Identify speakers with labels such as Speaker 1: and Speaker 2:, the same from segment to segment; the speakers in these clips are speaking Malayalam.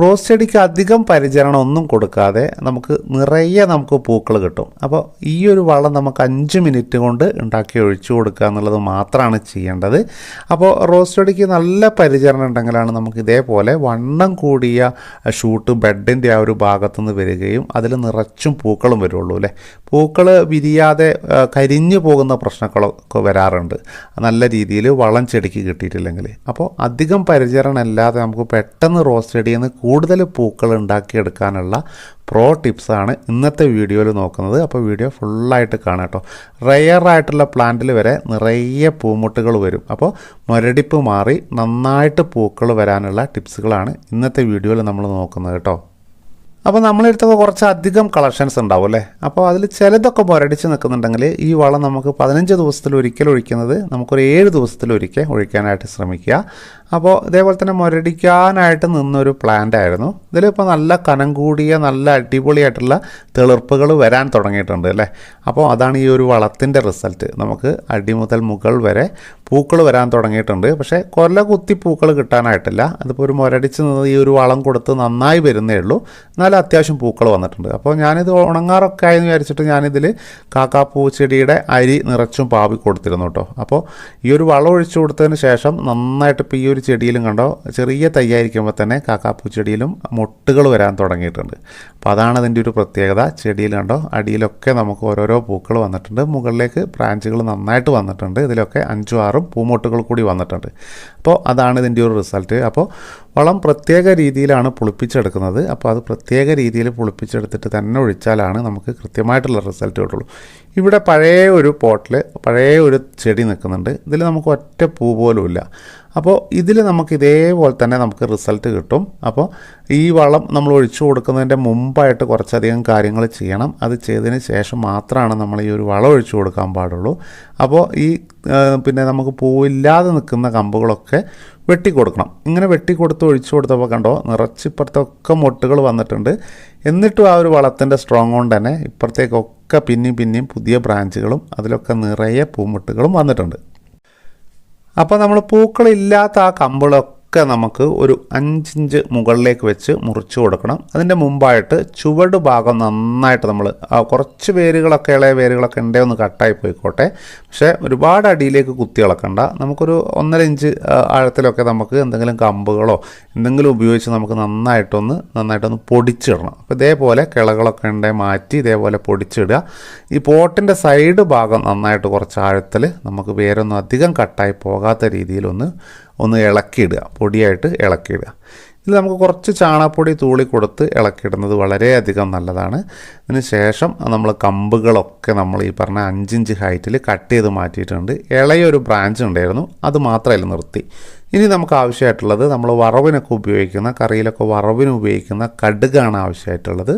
Speaker 1: റോസ് ചെടിക്ക് അധികം പരിചരണം ഒന്നും കൊടുക്കാതെ നമുക്ക് നിറയെ നമുക്ക് പൂക്കൾ കിട്ടും. അപ്പോൾ ഈ ഒരു വളം നമുക്ക് അഞ്ച് മിനിറ്റ് കൊണ്ട് ഉണ്ടാക്കി ഒഴിച്ചു കൊടുക്കുക എന്നുള്ളത് മാത്രമാണ് ചെയ്യേണ്ടത്. അപ്പോൾ റോസ് ചെടിക്ക് നല്ല പരിചരണം ഉണ്ടെങ്കിലാണ് നമുക്ക് ഇതേപോലെ വണ്ണം കൂടിയ ഷൂട്ട് ബെഡിന്റെ ആ ഒരു ഭാഗത്തുനിന്ന് വരികയും അതിൽ നിറച്ചും പൂക്കളും വരുള്ളൂ അല്ലേ? പൂക്കൾ വിരിയാതെ കരിഞ്ഞു പോകുന്ന പ്രശ്നങ്ങളൊക്കെ വരാറുണ്ട്. നല്ല രീതിയിൽ വളം ചെടിക്ക് കിട്ടിയിട്ടില്ലെങ്കിൽ. അപ്പോൾ അധികം പരിചരണം അല്ലാതെ നമുക്ക് പെട്ടെന്ന് റോസ് ചെടിയിൽ നിന്ന് കൂടുതൽ പൂക്കൾ ഉണ്ടാക്കിയെടുക്കാനുള്ള പ്രോ ടിപ്സാണ് ഇന്നത്തെ വീഡിയോയിൽ നോക്കുന്നത്. അപ്പോൾ വീഡിയോ ഫുള്ളായിട്ട് കാണാം കേട്ടോ റെയർ ആയിട്ടുള്ള പ്ലാന്റിൽ വരെ നിറയെ പൂമുട്ടുകൾ വരും. അപ്പോൾ മുരടിപ്പ് മാറി നന്നായിട്ട് പൂക്കൾ വരാനുള്ള ടിപ്സുകളാണ് ഇന്നത്തെ വീഡിയോയിൽ നമ്മൾ നോക്കുന്നത് കേട്ടോ അപ്പോൾ നമ്മളെടുത്തൊക്കെ കുറച്ച് അധികം കളക്ഷൻസ് ഉണ്ടാവും അല്ലേ? അപ്പോൾ അതിൽ ചിലതൊക്കെ മുരടിച്ച് നിൽക്കുന്നുണ്ടെങ്കിൽ ഈ വളം നമുക്ക് പതിനഞ്ച് ദിവസത്തിൽ ഒരിക്കൽ ഒഴിക്കുന്നത് നമുക്കൊരു ഏഴ് ദിവസത്തിൽ ഒരിക്കൽ ഒഴിക്കാനായിട്ട് ശ്രമിക്കുക. അപ്പോൾ ഇതേപോലെ തന്നെ മുരടിക്കാനായിട്ട് നിന്നൊരു പ്ലാന്റ് ആയിരുന്നു. ഇതിലിപ്പോൾ നല്ല കനം കൂടിയ നല്ല അടിപൊളിയായിട്ടുള്ള തെളിർപ്പുകൾ വരാൻ തുടങ്ങിയിട്ടുണ്ട് അല്ലേ? അപ്പോൾ അതാണ് ഈ ഒരു വളത്തിന്റെ റിസൾട്ട് നമുക്ക് അടി മുതൽ മുകൾ വരെ പൂക്കൾ വരാൻ തുടങ്ങിയിട്ടുണ്ട്. പക്ഷേ കൊല്ല കുത്തി പൂക്കൾ കിട്ടാനായിട്ടില്ല. അതിപ്പോൾ ഒരു മുരടിച്ച് നിന്ന് ഈ ഒരു വളം കൊടുത്ത് നന്നായി വരുന്നേ ഉള്ളൂ. എന്നാലും അത്യാവശ്യം പൂക്കൾ വന്നിട്ടുണ്ട്. അപ്പോൾ ഞാനിത് ഉണങ്ങാറൊക്കെ ആയെന്ന് വിചാരിച്ചിട്ട് ഞാനിതിൽ കാക്കാപ്പൂ ചെടിയുടെ അരി നിറച്ചും പാവി കൊടുത്തിരുന്നു കേട്ടോ. അപ്പോൾ ഈ ഒരു വളം ഒഴിച്ചു കൊടുത്തതിന് ശേഷം നന്നായിട്ട് ഇപ്പോൾ ഈ ഒരു ചെടിയിലും കണ്ടോ? ചെറിയ തയ്യായിരിക്കുമ്പോൾ തന്നെ കാക്കാപ്പൂ ചെടിയിലും മുട്ടുകൾ വരാൻ തുടങ്ങിയിട്ടുണ്ട്. അപ്പോൾ അതാണ് അതിന്റെ ഒരു പ്രത്യേകത. ചെടിയിൽ കണ്ടോ? അടിയിലൊക്കെ നമുക്ക് ഓരോരോ പൂക്കൾ വന്നിട്ടുണ്ട്. മുകളിലേക്ക് ബ്രാഞ്ചുകൾ നന്നായിട്ട് വന്നിട്ടുണ്ട്. ഇതിലൊക്കെ അഞ്ചും ആറും പൂമൊട്ടുകൾ കൂടി വന്നിട്ടുണ്ട്. അപ്പോൾ അതാണ് ഇതിന്റെ ഒരു റിസൾട്ട്. അപ്പോൾ വളം പ്രത്യേക രീതിയിലാണ് പുളിപ്പിച്ചെടുക്കുന്നത്. അപ്പോൾ അത് പ്രത്യേക രീതിയിൽ പുളിപ്പിച്ചെടുത്തിട്ട് തന്നെ ഒഴിച്ചാലാണ് നമുക്ക് കൃത്യമായിട്ടുള്ള റിസൾട്ട് കിട്ടുള്ളൂ. ഇവിടെ പഴയ ഒരു പോട്ടിൽ പഴയ ഒരു ചെടി നിൽക്കുന്നുണ്ട്. ഇതിൽ നമുക്ക് ഒറ്റ പൂ പോലും ഇല്ല. അപ്പോൾ ഇതിൽ നമുക്ക് ഇതേപോലെ തന്നെ നമുക്ക് റിസൾട്ട് കിട്ടും. അപ്പോൾ ഈ വളം നമ്മൾ ഒഴിച്ചു കൊടുക്കുന്നതിന്റെ മുമ്പായിട്ട് കുറച്ചധികം കാര്യങ്ങൾ ചെയ്യണം. അത് ചെയ്തതിന് ശേഷം മാത്രമാണ് നമ്മൾ ഈ ഒരു വളം ഒഴിച്ചു കൊടുക്കാൻ പാടുള്ളൂ. അപ്പോൾ ഈ പിന്നെ നമുക്ക് പൂവില്ലാതെ നിൽക്കുന്ന കമ്പുകളൊക്കെ വെട്ടിക്കൊടുക്കണം. ഇങ്ങനെ വെട്ടിക്കൊടുത്ത് ഒഴിച്ചു കൊടുത്തപ്പോൾ കണ്ടോ നിറച്ചിപ്പുറത്തൊക്കെ മൊട്ടുകൾ വന്നിട്ടുണ്ട്. എന്നിട്ടും ആ ഒരു വളത്തിന്റെ സ്ട്രോങ് കൊണ്ട് തന്നെ ഇപ്പുറത്തേക്കൊക്കെ പിന്നെയും പിന്നെയും പുതിയ ബ്രാഞ്ചുകളും അതിലൊക്കെ നിറയെ പൂമുട്ടുകളും വന്നിട്ടുണ്ട്. അപ്പോൾ നമ്മൾ പൂക്കളില്ലാത്ത ആ കമ്പിളൊക്കെ നമുക്ക് ഒരു അഞ്ചിഞ്ച് മുകളിലേക്ക് വെച്ച് മുറിച്ച് കൊടുക്കണം. അതിന്റെ മുമ്പായിട്ട് ചുവട് ഭാഗം നന്നായിട്ട് നമ്മൾ കുറച്ച് വേരുകളൊക്കെ ഇളയ വേരുകളൊക്കെ ഉണ്ടേ ഒന്ന് കട്ടായി പോയിക്കോട്ടെ. പക്ഷേ ഒരുപാട് അടിയിലേക്ക് കുത്തി ഇളക്കണ്ട നമുക്കൊരു ഒന്നര ഇഞ്ച് ആഴത്തിലൊക്കെ നമുക്ക് എന്തെങ്കിലും കമ്പുകളോ എന്തെങ്കിലും ഉപയോഗിച്ച് നമുക്ക് നന്നായിട്ടൊന്ന് നന്നായിട്ടൊന്ന് പൊടിച്ചിടണം. അപ്പോൾ ഇതേപോലെ കിളകളൊക്കെ ഉണ്ടെങ്കിൽ മാറ്റി ഇതേപോലെ പൊടിച്ചിടുക. ഈ പോട്ടിന്റെ സൈഡ് ഭാഗം നന്നായിട്ട് കുറച്ച് ആഴത്തിൽ നമുക്ക് വേരൊന്നും അധികം കട്ടായി പോകാത്ത രീതിയിലൊന്ന് ഒന്ന് ഇളക്കിയിടുക. പൊടിയായിട്ട് ഇളക്കിയിടുക. ഇതിൽ നമുക്ക് കുറച്ച് ചാണകപ്പൊടി തൂളി കൊടുത്ത് ഇളക്കിയിടുന്നത് വളരെയധികം നല്ലതാണ്. അതിന് ശേഷം നമ്മൾ കമ്പുകളൊക്കെ നമ്മൾ ഈ പറഞ്ഞ അഞ്ചിഞ്ച് ഹൈറ്റിൽ കട്ട് ചെയ്ത് മാറ്റിയിട്ടുണ്ട്. ഇളയൊരു ബ്രാഞ്ച് ഉണ്ടായിരുന്നു. അത് മാത്രമല്ല നിർത്തി. ഇനി നമുക്ക് ആവശ്യമായിട്ടുള്ളത് നമ്മൾ വറവിനൊക്കെ ഉപയോഗിക്കുന്ന കറിയിലൊക്കെ വറവിന് ഉപയോഗിക്കുന്ന കടുകാണ് ആവശ്യമായിട്ടുള്ളത്.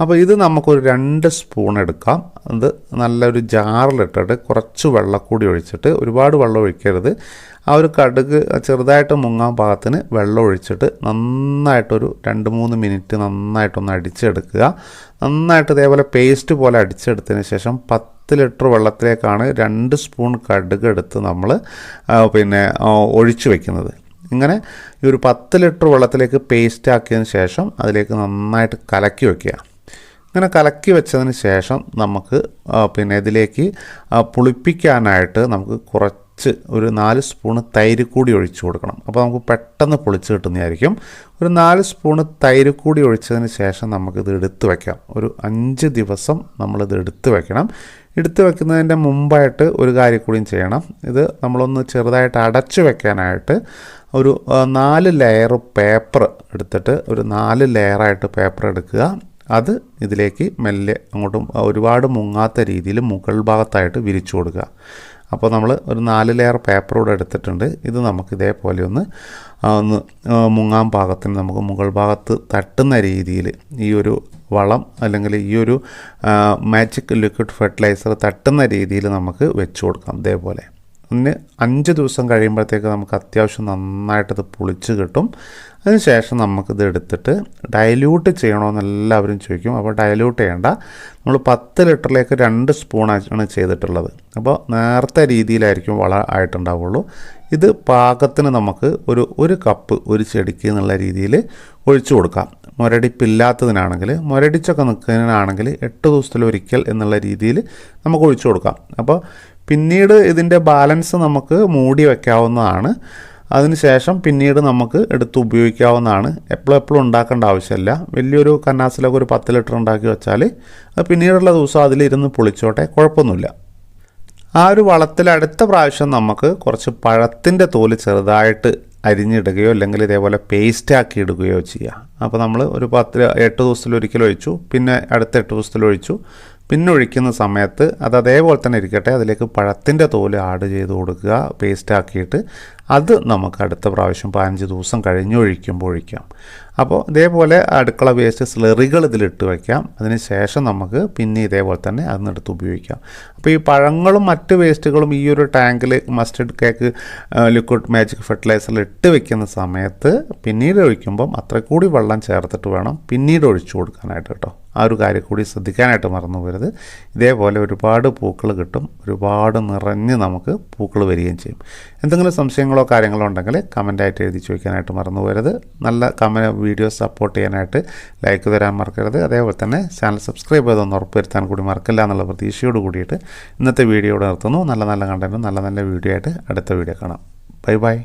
Speaker 1: അപ്പോൾ ഇത് നമുക്കൊരു രണ്ട് സ്പൂൺ എടുക്കാം. അത് നല്ലൊരു ജാറിലിട്ടിട്ട് കുറച്ച് വെള്ളം കൂടി ഒഴിച്ചിട്ട് ഒരുപാട് വെള്ളം ഒഴിക്കരുത്. ആ ഒരു കടുക് ചെറുതായിട്ട് മുങ്ങാൻ പാകത്തിന് വെള്ളം ഒഴിച്ചിട്ട് നന്നായിട്ടൊരു രണ്ട് മൂന്ന് മിനിറ്റ് നന്നായിട്ടൊന്ന് അടിച്ചെടുക്കുക. നന്നായിട്ട് ഇതേപോലെ പേസ്റ്റ് പോലെ അടിച്ചെടുത്തതിന് ശേഷം പത്ത് ലിറ്റർ വെള്ളത്തിലേക്കാണ് രണ്ട് സ്പൂൺ കടുക് എടുത്ത് നമ്മൾ പിന്നെ ഒഴിച്ചു വെക്കുന്നത്. ഇങ്ങനെ ഈ ഒരു പത്ത് ലിറ്റർ വെള്ളത്തിലേക്ക് പേസ്റ്റ് ആക്കിയതിന് ശേഷം അതിലേക്ക് നന്നായിട്ട് കലക്കി വെക്കുക. ഇങ്ങനെ കലക്കി വെച്ചതിന് ശേഷം നമുക്ക് പിന്നെ ഇതിലേക്ക് പുളിപ്പിക്കാനായിട്ട് നമുക്ക് കുറച്ച് ഒരു നാല് സ്പൂണ് തൈര് കൂടി ഒഴിച്ചു കൊടുക്കണം. അപ്പോൾ നമുക്ക് പെട്ടെന്ന് പൊളിച്ച് കിട്ടുന്നതായിരിക്കും. ഒരു നാല് സ്പൂണ് തൈര് കൂടി ഒഴിച്ചതിന് ശേഷം നമുക്കിത് എടുത്ത് വയ്ക്കാം ഒരു അഞ്ച് ദിവസം നമ്മളിത് എടുത്ത് വെക്കണം. എടുത്ത് വെക്കുന്നതിന്റെ മുമ്പായിട്ട് ഒരു കാര്യം കൂടിയും ചെയ്യണം. ഇത് നമ്മളൊന്ന് ചെറുതായിട്ട് അടച്ചു വെക്കാനായിട്ട് ഒരു നാല് ലെയർ പേപ്പർ എടുത്തിട്ട് ഒരു നാല് ലെയറായിട്ട് പേപ്പർ എടുക്കുക. അത് ഇതിലേക്ക് മെല്ലെ അങ്ങോട്ടും ഒരുപാട് മുങ്ങാത്ത രീതിയിൽ മുകൾ ഭാഗത്തായിട്ട് വിരിച്ചു കൊടുക്കുക. അപ്പോൾ നമ്മൾ ഒരു നാല് ലെയർ പേപ്പർ കൂടെ എടുത്തിട്ടുണ്ട്. ഇത് നമുക്ക് ഇതേപോലെ ഒന്ന് ഒന്ന് മുങ്ങാൻ പാകത്തിന് നമുക്ക് മുകൾ ഭാഗത്ത് തട്ടുന്ന രീതിയിൽ ഈ ഒരു വളം അല്ലെങ്കിൽ ഈ ഒരു മാജിക് ലിക്വിഡ് ഫെർട്ടിലൈസർ തട്ടുന്ന രീതിയിൽ നമുക്ക് വെച്ച് കൊടുക്കാം ഇതേപോലെ. ഒന്ന് അഞ്ച് ദിവസം കഴിയുമ്പോഴത്തേക്ക് നമുക്ക് അത്യാവശ്യം നന്നായിട്ടത് പുളിച്ച് കിട്ടും. അതിനുശേഷം നമുക്കിത് എടുത്തിട്ട് ഡയല്യൂട്ട് ചെയ്യണമെന്ന് എല്ലാവരും ചോദിക്കും. അപ്പോൾ ഡയല്യൂട്ട് ചെയ്യേണ്ട. നമ്മൾ പത്ത് ലിറ്ററിലേക്ക് രണ്ട് സ്പൂണാണ് ചെയ്തിട്ടുള്ളത്. അപ്പോൾ നേരത്തെ രീതിയിലായിരിക്കും വള ആയിട്ടുണ്ടാവുള്ളൂ. ഇത് പാകത്തിന് നമുക്ക് ഒരു ഒരു കപ്പ് ഒരു ചെടിക്ക് എന്നുള്ള രീതിയിൽ ഒഴിച്ചു കൊടുക്കാം. മുരടിപ്പില്ലാത്തതിനാണെങ്കിൽ മുരടിച്ചൊക്കെ നിൽക്കുന്നതിനാണെങ്കിൽ എട്ട് ദിവസത്തിലൊരിക്കൽ എന്നുള്ള രീതിയിൽ നമുക്ക് ഒഴിച്ചു കൊടുക്കാം. അപ്പോൾ പിന്നീട് ഇതിന്റെ ബാലൻസ് നമുക്ക് മൂടി വയ്ക്കാവുന്നതാണ് അതിനുശേഷം പിന്നീട് നമുക്ക് എടുത്ത് ഉപയോഗിക്കാവുന്നതാണ്. എപ്പോഴും എപ്പോഴും ഉണ്ടാക്കേണ്ട ആവശ്യമില്ല. വലിയൊരു കന്നാസിലൊക്കെ ഒരു പത്ത് ലിറ്റർ ഉണ്ടാക്കി വെച്ചാൽ അത് പിന്നീടുള്ള ദിവസം അതിലിരുന്ന് പൊളിച്ചോട്ടെ കുഴപ്പമൊന്നുമില്ല. ആ ഒരു വളത്തിൽ അടുത്ത പ്രാവശ്യം നമുക്ക് കുറച്ച് പഴത്തിന്റെ തോൽ ചെറുതായിട്ട് അരിഞ്ഞിടുകയോ അല്ലെങ്കിൽ ഇതേപോലെ പേസ്റ്റ് ആക്കി ഇടുകയോ ചെയ്യുക അപ്പോൾ നമ്മൾ ഒരു പത്ത് എട്ട് ദിവസത്തിലൊരിക്കൽ ഒഴിച്ചു പിന്നെ അടുത്ത എട്ട് ദിവസത്തിലൊഴിച്ചു പിന്നെ ഒഴിക്കുന്ന സമയത്ത് അത് അതേപോലെ തന്നെ ഇരിക്കട്ടെ അതിലേക്ക് പഴത്തിന്റെ തോൽ ആഡ് ചെയ്ത് കൊടുക്കുക പേസ്റ്റ് ആക്കിയിട്ട്. അത് നമുക്ക് അടുത്ത പ്രാവശ്യം പതിനഞ്ച് ദിവസം കഴിഞ്ഞ് ഒഴിക്കുമ്പോൾ ഒഴിക്കാം. അപ്പോൾ ഇതേപോലെ അടുക്കള വേസ്റ്റ് സ്ലെറികൾ ഇതിലിട്ട് വയ്ക്കാം. അതിന് ശേഷം നമുക്ക് പിന്നെ ഇതേപോലെ തന്നെ അതിനെടുത്ത് ഉപയോഗിക്കാം. അപ്പോൾ ഈ പഴങ്ങളും മറ്റ് വേസ്റ്റുകളും ഈ ഒരു ടാങ്കിൽ മസ്റ്റർഡ് കേക്ക് ലിക്വിഡ് മാജിക് ഫെർട്ടിലൈസറിൽ ഇട്ട് വെക്കുന്ന സമയത്ത് പിന്നീട് ഒഴിക്കുമ്പം അത്ര കൂടി വെള്ളം ചേർത്തിട്ട് വേണം പിന്നീട് ഒഴിച്ചു കൊടുക്കാനായിട്ട് കേട്ടോ. ആ ഒരു കാര്യം കൂടി ശ്രദ്ധിക്കാനായിട്ട് മറന്നു പോരുത്. ഇതേപോലെ ഒരുപാട് പൂക്കൾ കിട്ടും. ഒരുപാട് നിറഞ്ഞ് നമുക്ക് പൂക്കൾ വരികയും ചെയ്യും. എന്തെങ്കിലും സംശയങ്ങളോ കാര്യങ്ങളോ ഉണ്ടെങ്കിൽ കമന്റായിട്ട് എഴുതി ചോദിക്കാനായിട്ട് മറന്നു പോരുത്. നല്ല കമ വീഡിയോസ് സപ്പോർട്ട് ചെയ്യാനായിട്ട് ലൈക്ക് തരാൻ മറക്കരുത്. അതേപോലെ തന്നെ ചാനൽ സബ്സ്ക്രൈബ് ചെയ്തൊന്ന് ഉറപ്പുവരുത്താൻ കൂടി മറക്കില്ല എന്നുള്ള പ്രതീക്ഷയോട് കൂടിയിട്ട് ഇന്നത്തെ വീഡിയോ ഇവിടെ നിർത്തുന്നു. നല്ല നല്ല കണ്ടന്റും നല്ല നല്ല വീഡിയോ ആയിട്ട് അടുത്ത വീഡിയോ കാണാം. Bye bye